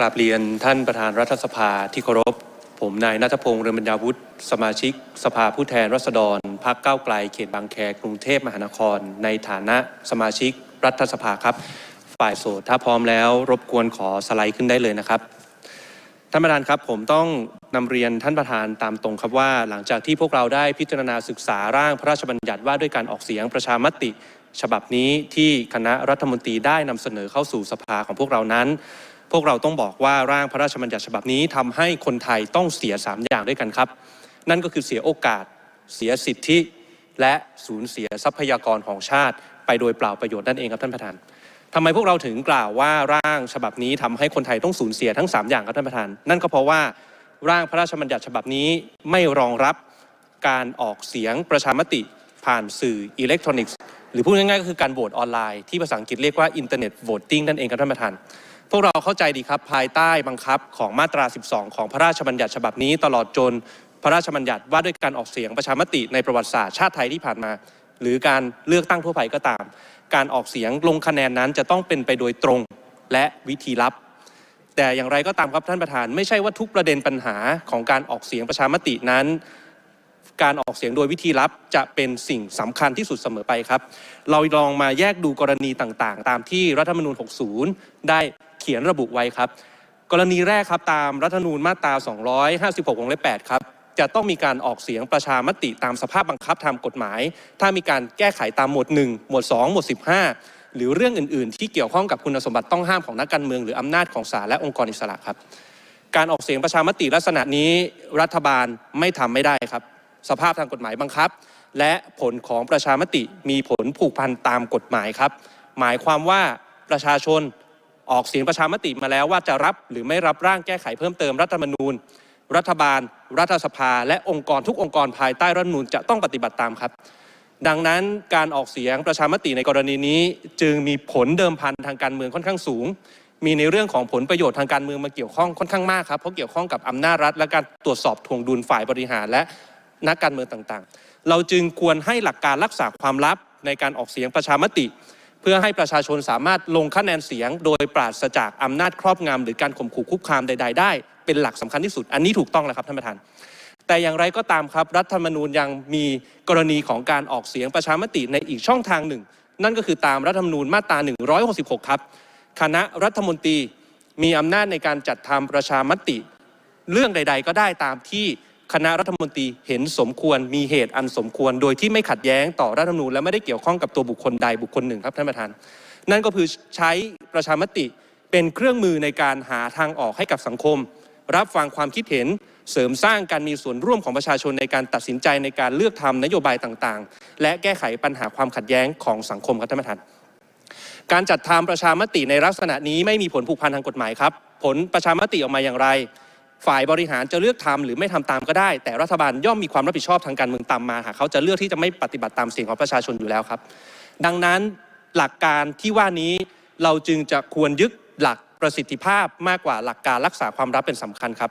กราบเรียนท่านประธานรัฐสภาที่เคารพ ผมนายนัทพงษ์เรืองบรรยาวุฒิสมาชิก สภาผู้แทนราษฎรพรรคก้าวไกลเขตบางแคกรุงเทพมหานคร ในฐานะสมาชิกรัฐสภาครับ ฝ่ายโสดถ้าพร้อมแล้วรบกวนขอสไลด์ขึ้นได้เลยนะครับท่านประธานครับผมต้องนำเรียนท่านประธานตามตรงครับว่า หลังจากที่พวกเราได้พิจารณาศึกษาร่างพระราชบัญญัติว่าด้วยการออกเสียงประชามติ ฉบับนี้ที่คณะรัฐมนตรีได้นำเสนอเข้าสู่สภาของพวกเรานั้น พวกเราต้องบอกว่าร่างพระราชบัญญัติฉบับนี้ทำให้คนไทยต้องเสีย 3 อย่างด้วยกันครับ นั่นก็คือเสียโอกาส เสียสิทธิ และสูญเสียทรัพยากรของชาติ ไปโดยเปล่าประโยชน์นั่นเองครับท่านประธานทำไมพวกเราถึงกล่าวว่าร่างฉบับนี้ทำให้คนไทยต้องสูญเสียทั้ง 3 อย่างครับท่านประธาน นั่นก็เพราะว่าร่างพระราชบัญญัติฉบับนี้ไม่รองรับการออกเสียงประชามติผ่านสื่ออิเล็กทรอนิกส์ หรือพูดง่ายๆก็คือการโหวตออนไลน์ที่ภาษาอังกฤษเรียกว่าอินเทอร์เน็ตโหวตติ้งนั่นเองครับท่านประธาน พวกเราเข้าใจดีครับภายใต้บังคับของมาตรา 12 ของพระราชบัญญัติฉบับนี้ ตลอดจนพระราชบัญญัติว่าด้วยการออกเสียงประชามติในประวัติศาสตร์ชาติไทยที่ผ่านมา หรือการเลือกตั้งทั่วไปก็ตาม การออกเสียงลงคะแนนนั้นจะต้องเป็นไปโดยตรงและวิธีลับ แต่อย่างไรก็ตามครับท่านประธาน ไม่ใช่ว่าทุกประเด็นปัญหาของการออกเสียงประชามตินั้น การออกเสียงโดยวิธีลับจะเป็นสิ่งสำคัญที่สุดเสมอไปครับ เราลองมาแยกดูกรณีต่างๆ ตามที่รัฐธรรมนูญ 60 ได้ เขียนระบุไว้ครับ กรณีแรกครับตามรัฐธรรมนูญมาตรา 256 วงเล็บ8ครับจะต้องมีการออกเสียงประชามติตามสภาพบังคับทางกฎหมาย ถ้ามีการแก้ไขตามหมวด 1 หมวด 2 หมวด 15 หรือเรื่องอื่น ๆ ที่เกี่ยวข้องกับคุณสมบัติต้องห้ามของนักการเมืองหรืออำนาจของศาลและองค์กรอิสระครับ การออกเสียงประชามติลักษณะนี้รัฐบาลไม่ทำไม่ได้ครับ สภาพทางกฎหมายบังคับ และผลของประชามติมีผลผูกพันตามกฎหมายครับ หมายความว่าประชาชน ออกเสียงประชามติมาแล้วว่าจะรับหรือไม่รับร่างแก้ไขเพิ่มเติมรัฐธรรมนูญ รัฐบาล รัฐสภา และองค์กรทุกองค์กรภายใต้รัฐธรรมนูญจะต้องปฏิบัติตามครับดังนั้นการออกเสียงประชามติในกรณีนี้ จึงมีผลเดิมพันทางการเมืองค่อนข้างสูง มีในเรื่องของผลประโยชน์ทางการเมืองมาเกี่ยวข้องค่อนข้างมากครับเพราะเกี่ยวข้องกับอำนาจรัฐ และการตรวจสอบทวงดุลฝ่ายบริหารและนักการเมืองต่างๆ เราจึงควรให้หลักการรักษาความลับในการออกเสียงประชามติ เพื่อให้ประชาชนสามารถลงคะแนนเสียง โดยปราศจากอำนาจครอบงำหรือการข่มขู่คุกคามใด ๆ ได้ เป็นหลักสำคัญที่สุด อันนี้ถูกต้องแล้วครับท่านประธาน แต่อย่างไรก็ตามครับ รัฐธรรมนูญยังมีกรณีของการออกเสียงประชามติในอีกช่องทางหนึ่ง นั่นก็คือตามรัฐธรรมนูญมาตรา 166 ครับ คณะรัฐมนตรีมีอำนาจในการจัดทำประชามติ เรื่องใด ๆ ก็ได้ตามที่ คณะรัฐมนตรีเห็นสมควรมีเหตุอันสมควร โดยที่ไม่ขัดแย้งต่อรัฐธรรมนูญและไม่ได้เกี่ยวข้องกับตัวบุคคลใดบุคคลหนึ่งครับท่านประธาน นั่นก็คือใช้ประชามติเป็นเครื่องมือในการหาทางออกให้กับสังคม รับฟังความคิดเห็นเสริมสร้างการมีส่วนร่วมของประชาชนในการตัดสินใจในการเลือกทำนโยบายต่างๆ และแก้ไขปัญหาความขัดแย้งของสังคมครับท่านประธาน การจัดทำประชามติในลักษณะนี้ไม่มีผลผูกพันทางกฎหมายครับ ผลประชามติออกมาอย่างไร ฝ่ายบริหารจะเลือกทำหรือไม่ทำตามก็ได้ แต่รัฐบาลย่อมมีความรับผิดชอบทางการเมืองตามมาหากเขาจะเลือกที่จะไม่ปฏิบัติตามเสียงของประชาชนอยู่แล้วครับ ดังนั้นหลักการที่ว่านี้เราจึงจะควรยึดหลักประสิทธิภาพมากกว่าหลักการรักษาความลับเป็นสำคัญครับ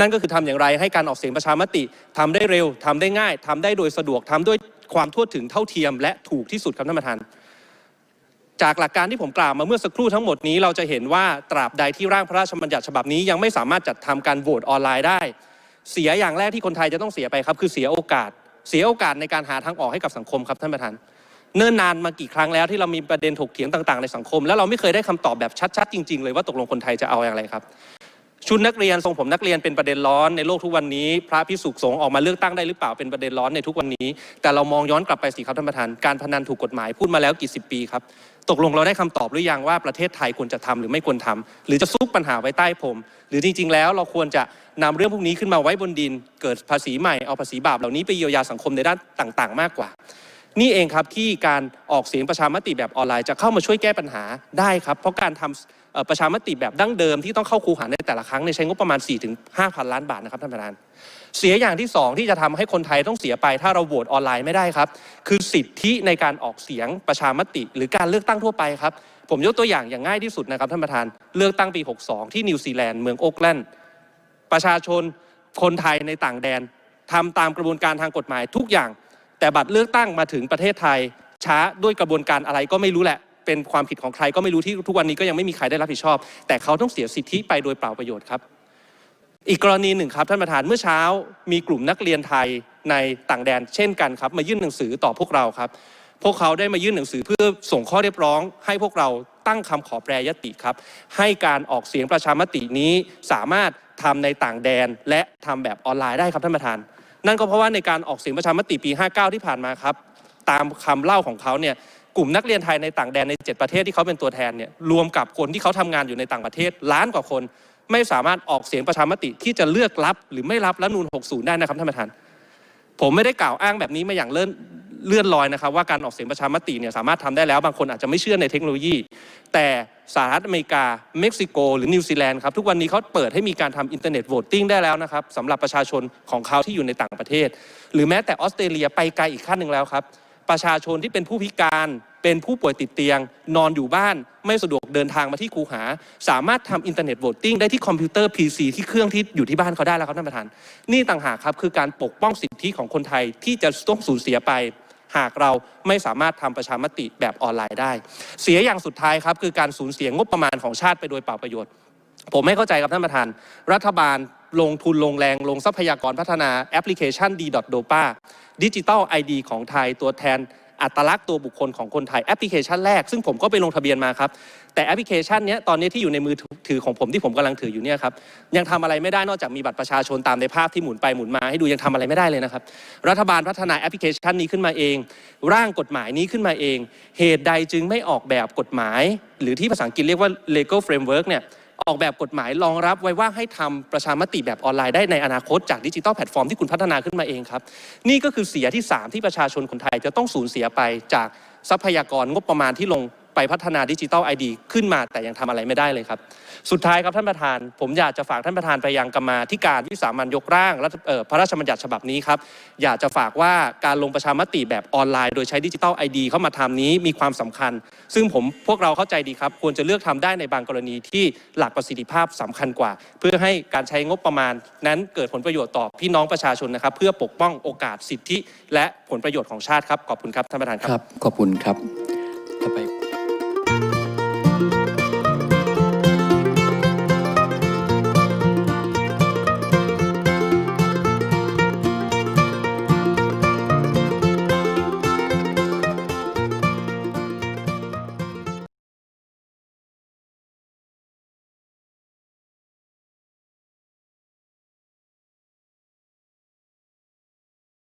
นั่นก็คือทำอย่างไรให้การออกเสียงประชามติทำได้เร็วทำได้ง่ายทำได้โดยสะดวกทำด้วยความทั่วถึงเท่าเทียม และถูกที่สุดครับท่านประธาน จากหลักการที่ผมกล่าวมาเมื่อสักครู่ทั้งหมดนี้เราจะเห็นว่าตราบใดที่ร่างพระราชบัญญัติฉบับนี้ยังไม่สามารถจัดทำการโหวตออนไลน์ได้ เสียอย่างแรกที่คนไทยจะต้องเสียไปครับ คือเสียโอกาส เสียโอกาสในการหาทางออกให้กับสังคมครับท่านประธานเนิ่นนานมากี่ครั้งแล้วที่เรามีประเด็นถกเถียงต่างๆในสังคม แล้วเราไม่เคยได้คำตอบแบบชัดๆจริงๆเลยว่าตกลงคนไทยจะเอาอย่างไรครับ ชุดนักเรียนทรงผมนักเรียนเป็นประเด็นร้อนในโลกทุกวันนี้ พระพิสุสงฆ์ออกมาเลือกตั้งได้หรือเปล่าเป็นประเด็นร้อนในทุกวันนี้ แต่เรามองย้อนกลับไปสิครับท่านประธานการพนันถูกกฎหมายพูดมาแล้วกี่สิบปีครับ ตกลงเราได้คำตอบหรือยังว่าประเทศไทยควรจะทำหรือไม่ควรทำหรือจะซุกปัญหาไว้ใต้ผม หรือจริง ๆ แล้วเราควรจะนำเรื่องพวกนี้ขึ้นมาไว้บนดิน เกิดภาษีใหม่เอาภาษีบาปเหล่านี้ไปเยียวยาสังคมในด้านต่างๆ มากกว่า นี่เองครับที่การออกเสียงประชามติแบบออนไลน์จะเข้ามาช่วยแก้ปัญหาได้ครับ เพราะการทำเอ่อ ประชามติแบบดั้งเดิมที่ต้องเข้าคูหาในแต่ละครั้งเนี่ยใช้งบประมาณ 4-5ถึงพันล้านบาทนะครับท่านประธาน เสียอย่างที่สองที่จะทำให้คนไทยต้องเสียไป ถ้าเราโหวตออนไลน์ไม่ได้ครับ คือสิทธิในการออกเสียงประชามติ หรือการเลือกตั้งทั่วไปครับ ผมยกตัวอย่างอย่างง่ายที่สุดนะครับท่านประธานเลือกตั้งปี 62 ที่นิวซีแลนด์เมืองโอ๊กแลนด์ประชาชนคนไทยในต่างแดนทำตามกระบวนการทางกฎหมายทุกอย่าง แต่บัตรเลือกตั้งมาถึงประเทศไทย ช้าด้วยกระบวนการอะไรก็ไม่รู้แหละ เป็นความผิดของใครก็ไม่รู้ที่ทุกวันนี้ก็ยังไม่มีใครได้รับผิดชอบ แต่เขาต้องเสียสิทธิไปโดยเปล่าประโยชน์ครับ อีกกรณีหนึ่งครับท่านประธานเมื่อเช้า มีกลุ่มนักเรียนไทยในต่างแดน เช่นกันครับ มายื่นหนังสือต่อพวกเราครับ พวกเขาได้มายื่นหนังสือเพื่อส่งข้อเรียกร้อง ให้พวกเราตั้งคำขอแปรยติครับ ให้การออกเสียงประชามตินี้สามารถทำในต่างแดนและทำแบบออนไลน์ได้ครับท่านประธาน นั่นก็เพราะว่าในการออกเสียงประชามติปี 59 ที่ผ่านมาครับ ตามคำเล่าของเขาเนี่ย กลุ่มนักเรียนไทยในต่างแดนใน 7 ประเทศที่เขาเป็นตัวแทนเนี่ยรวมกับคนที่เขาทำงานอยู่ในต่างประเทศล้านกว่าคน ไม่สามารถออกเสียงประชามติที่จะเลือกรับหรือไม่รับรัฐนูล60 ได้นะครับท่านประธาน ผมไม่ได้กล่าวอ้างแบบนี้มาอย่างเลื่อนเลื่อนลอยนะครับว่าการออกเสียงประชามติเนี่ยสามารถทำได้แล้วบางคนอาจจะไม่เชื่อในเทคโนโลยี แต่สหรัฐอเมริกา เม็กซิโก หรือนิวซีแลนด์ครับทุกวันนี้เขาเปิดให้มีการทำอินเทอร์เน็ตโหวตติ้งได้แล้วนะครับสำหรับประชาชนของเขาที่อยู่ในต่างประเทศ หรือแม้แต่ออสเตรเลียไปไกลอีกขั้นหนึ่งแล้วครับ ประชาชนที่เป็นผู้พิการเป็นผู้ป่วยติดเตียง นอนอยู่บ้าน ไม่สะดวกเดินทางมาที่คูหา สามารถทำอินเทอร์เน็ตโหวตติ้งได้ที่คอมพิวเตอร์ PC ที่เครื่องที่อยู่ที่บ้านเขาได้แล้วครับท่านประธาน นี่ต่างหากครับคือการปกป้องสิทธิของคนไทยที่จะต้องสูญเสียไป หากเราไม่สามารถทำประชามติแบบออนไลน์ได้ เสียอย่างสุดท้ายครับคือการสูญเสียงบประมาณของชาติไปโดยเปล่าประโยชน์ ผมไม่เข้าใจครับท่านประธาน รัฐบาล ลงทุนลงแรงลงทรัพยากรพัฒนาแอปพลิเคชัน d.dopa ดิจิ t a ล ID ของไทยตัวแทนอัตลักษณ์ตัวบุคคลของคนไทยแอปพลิเคชันแรก ซึ่งผมก็ไปลงทะเบียนมาครับ แต่แอปพลิเคชันนี้ตอนนี้ที่อยู่ในมือถือของผมที่ผมกำลังถืออยู่เนี่ยครับยังทำอะไรไม่ได้นอกจากมีบัตรประชาชนตามในภาพที่หมุนไปหมุนมาให้ดูยังทำอะไรไม่ได้เลยนะครับ รัฐบาลพัฒนาแอปพลิเคชันนี้ขึ้นมาเอง ร่างกฎหมายนี้ขึ้นมาเอง เหตุใดจึงไม่ออกแบบกฎหมาย หรือที่ภาษาอังกฤษเรียกว่า legal framework เนี่ย ออกแบบกฎหมายรองรับไว้ว่าให้ทำประชามติแบบออนไลน์ได้ในอนาคตจากดิจิทัลแพลตฟอร์มที่คุณพัฒนาขึ้นมาเองครับ นี่ก็คือเสียที่ 3 ที่ประชาชนคนไทยจะต้องสูญเสียไปจากทรัพยากรงบประมาณที่ลง ไปพัฒนาดิจิ t a ลไอดีขึ้นมาแต่ยังทำอะไรไม่ได้เลยครับ สุดท้ายครับท่านประธาน ผมอยากจะฝากท่านประธานไปยังกรรมาธิการวิสามันยกร่างรัฐเอ่อพระราชบัญญัติฉบับนี้ครับ อยากจะฝากว่าการลงประชามติแบบออนไลน์ โดยใช้ดิจิ t a ลไอดีเข้ามาทำนี้มีความสำคัญ ซึ่งผมพวกเราเข้าใจดีครับ ควรจะเลือกทำได้ในบางกรณีที่หลักประสิทธิภาพสำคัญกว่า เพื่อให้การใช้งบประมาณ นั้นเกิดผลประโยชน์ต่อพี่น้องประชาชนนะครับ เพื่อปกป้องโอกาสสิทธิ และผลประโยชน์ของชาติครับขอบคุณครับท่านประธานครับครับขอบคุณครับต่อไป